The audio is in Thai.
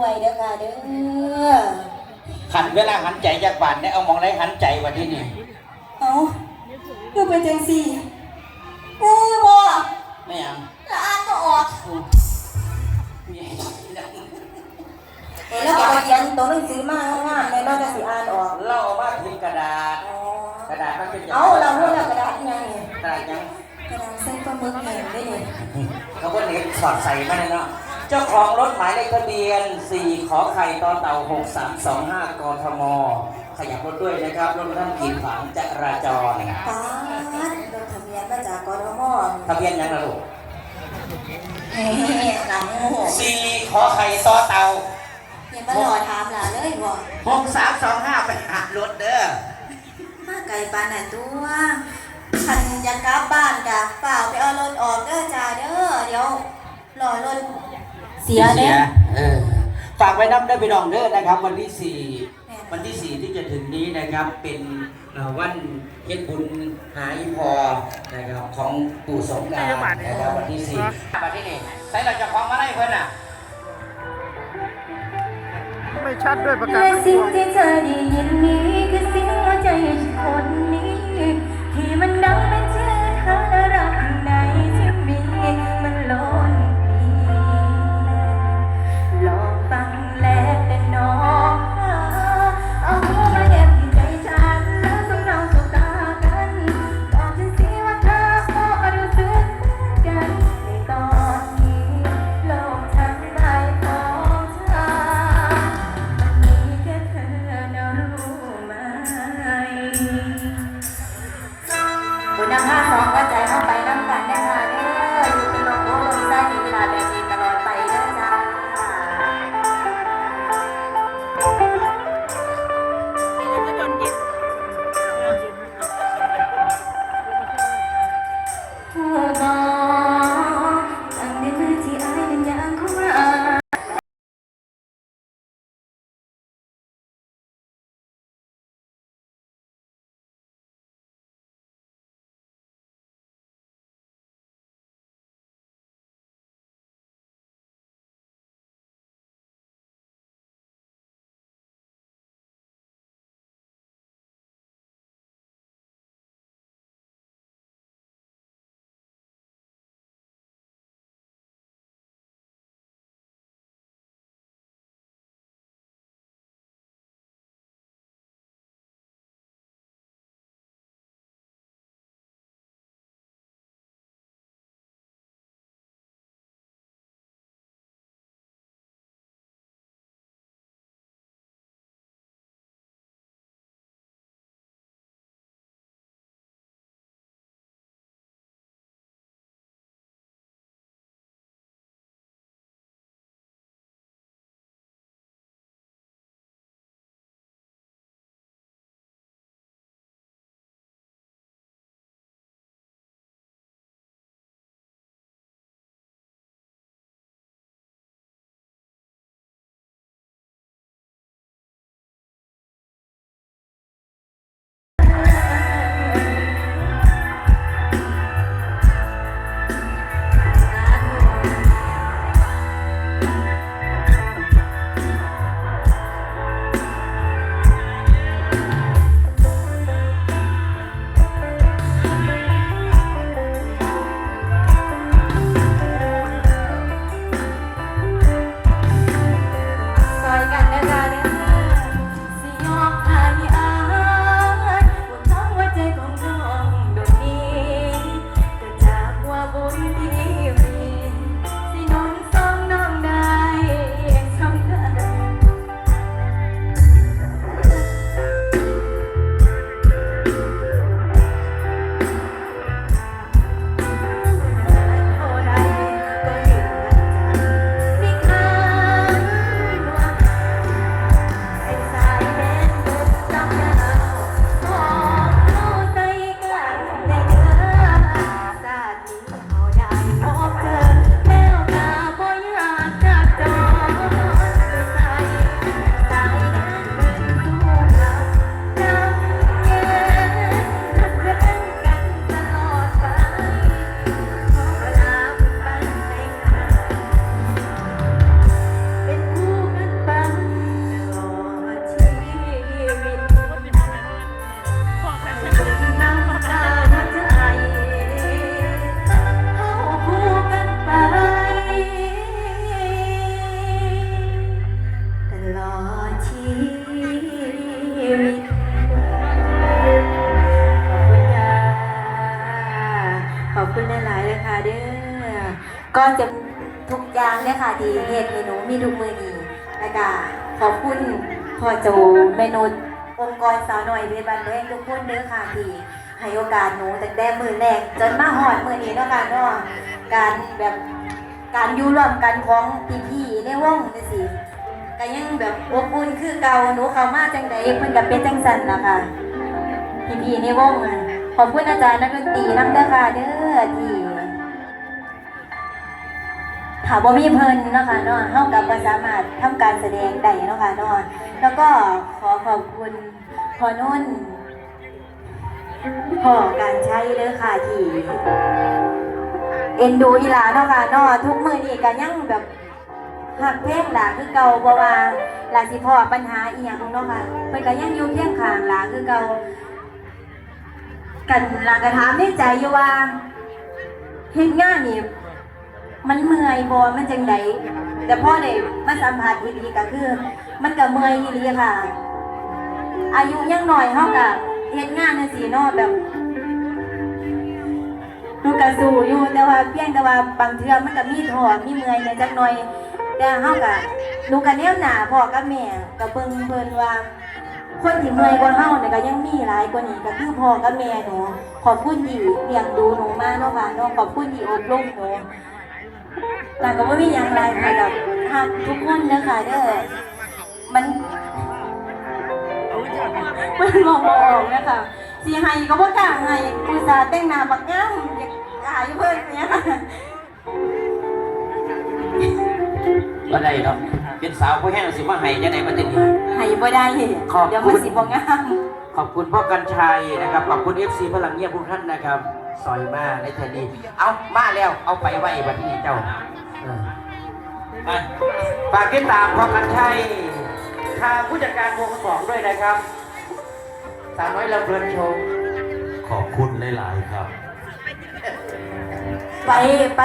วยเด้อค่ะเด้อหันเวลาหันใจจากบ้านได้เอามองได้หันใจวันที่นี่เอาคือเป็นจังสี่เออบ่ไม่ยังละอ่านก็ออกมีเออแล้วก็ไปเขียนตัวหนังสือมากงามๆเลยเราจะสิอ่านออกเราเอามาพิมพ์กระดาษอ๋อกระดาษมันเป็นย่งเอาเราพูดแล้วกระดาษอีหยังนี่กระดาษยังกระดาษเส้นปลาหมึกแห้งได้นี่ เขาก็เน็ตสอดใส่มาเลยเนาะเจ้าของรถหมายเลขทะเบียน 4 ขอไข่ตอนเต่า 6325 กทม ขยับรถด้วยนะครับ รถท่านกีดขวางจราจรป๊าดรถทะเบียนมาจากกทมทะเบียนยังนะลูกเฮ้หลังโง่4ขอไข่ต่อเต่ายังมารอถามหลานเลยบ่6325 ไปหารถเด้อมาไกลปานนั่นตัว คันอยากกลับบ้านกะเปล่าไปเอารถออกเด้อจ้าเด้อเดี๋ยวรอรถเสียเด้อเออฝากไว้น้ำได้ไปดองเด้อนะครับ วันที่4วันที่4ที่จะถึงนี้นะครับเป็นเอ่อวันเฮ็ดบุญหายพอนะครับของปู่สงกรานต์นะครับวันที่4วันที่นี่ใส่เราจะคล้องมาได้เพื่อนอะไม่ชัดด้วยประกาศและสิ่งที่เธอได้ยินนี้คือเสียงหัวใจคน ก่ะเด้อนจะทุกอย่างเลยค่ะที่เหตุให้หนูมีทุกมือนี้แล้วก็ขอบคุณพ่อโจเมนูองค์กรสาวหน่อยเพชรบันแพงทุกคนเด้อค่ะที่ให้โอกาสหนูตั้งแต่มือแรกจนมาหอดมือนี้เนาะค่ะเนาะการแบบการอยู่ร่วมกันของพี่ๆในวงนี่สิก็ยังแบบอบอุ่นคือเก่าหนูเข้ามาจังใดเพิ่นก็เป็นจังสันล่ะค่ะพี่ๆในวง อะขอบคุณอาจารย์นักดนตรีนำเด้อค่ะเด้อที่ถ้าบ่มีเพลินเนาะค่ะเนาะเฮากับบ่สามารถทำการแสดงได้เนาะค่ะเนาะแล้วก็ขอขอบคุณพอนุ่นพอการใช้เด้อค่ะที่เอ็นดูอีหลาเนาะค่ะเนาะทุกมือนี้ก็ยังแบบหักเพลงหลาคือเก่าบ่ว่าหลาสิพอปัญหาอีหยังเนาะค่ะเพิ่นก็ยังอยู่เคียงข้างหลาคือเก่า กันลากระถามในใจอยู่ว่าเฮ็ดงานนี่มันเมื่อยบ่มันจังไดแต่พ่อได้มาสัมผัสอีหลีก็คือ มันก็เมื่อยอีหลีค่ะ อายุยังน้อยเฮาก็เฮ็ดงานจังซี่เนาะแบบหนูก็สู้อยู่แต่ว่าเพียงแต่ว่าบางเทื่อมันก็มีท้อมีเมื่อยในจักหน่อย แต่เฮาก็หนูก็แนวหน้าพ่อกับแม่ก็เบิ่งเพิ่นว่า คนที่เมื่อยกว่าเฮาเนี่ยก็ยังมีหลายกว่านี้ก็คือพ่อกับแม่หนูขอบคุณที่เลี้ยงดูหนูมาเนาะค่ะเนาะขอบคุณที่อบรมหนูแต่ก็บ่มีหยังไรค่ะกับฮักทุกคนเด้อค่ะเด้อมันมันมองบ่ออกนะคะสิให้ก็บ่กล้าให้อุตส่าห์แต่งหน้าบักงามอยากหายเพิ่นเนี่ยค่ะได้เนาะ เป็นสาวผู้แห้งสิมาให้จะไหนมาติดนี้ ให้บ่ได้ขอบคุณ เดี๋ยวมันสิบ่งาม ขอบคุณพ่อกันชัยนะครับ ขอบคุณ FC พลังเงียบทุกท่านนะครับซอยมาในเทอนี้เอามาแล้วเอาไปไว้บัดนี้เจ้าเออไปฝากติดตามพ่อกันชัยทางผู้จัดการวงสองด้วยนะครับสาวน้อยลำเพลินโชว์ ขอบคุณหลาย ๆ ครับ ไปไป